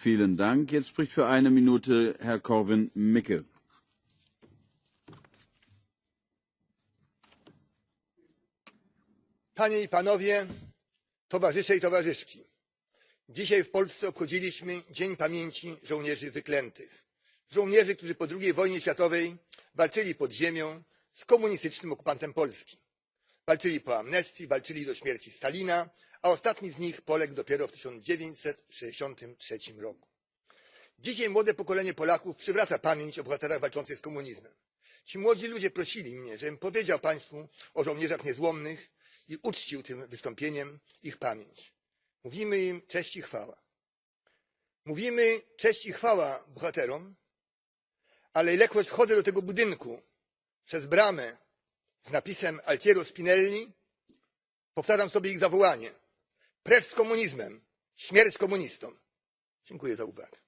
Vielen Dank. Jetzt spricht für eine Minute Herr Corwin. Panie i panowie, towarzysze i towarzyszki. Dzisiaj w Polsce obchodziliśmy Dzień Pamięci Żołnierzy Wyklętych. Żołnierzy, którzy po II wojnie światowej walczyli pod ziemią z komunistycznym okupantem Polski. Walczyli po amnestii, walczyli do śmierci Stalina, a ostatni z nich poległ dopiero w 1963 roku. Dzisiaj młode pokolenie Polaków przywraca pamięć o bohaterach walczących z komunizmem. Ci młodzi ludzie prosili mnie, żebym powiedział Państwu o żołnierzach niezłomnych i uczcił tym wystąpieniem ich pamięć. Mówimy im cześć i chwała. Mówimy cześć i chwała bohaterom, ale ilekroć wchodzę do tego budynku przez bramę z napisem Altiero Spinelli, powtarzam sobie ich zawołanie. Precz z komunizmem! Śmierć komunistom! Dziękuję za uwagę.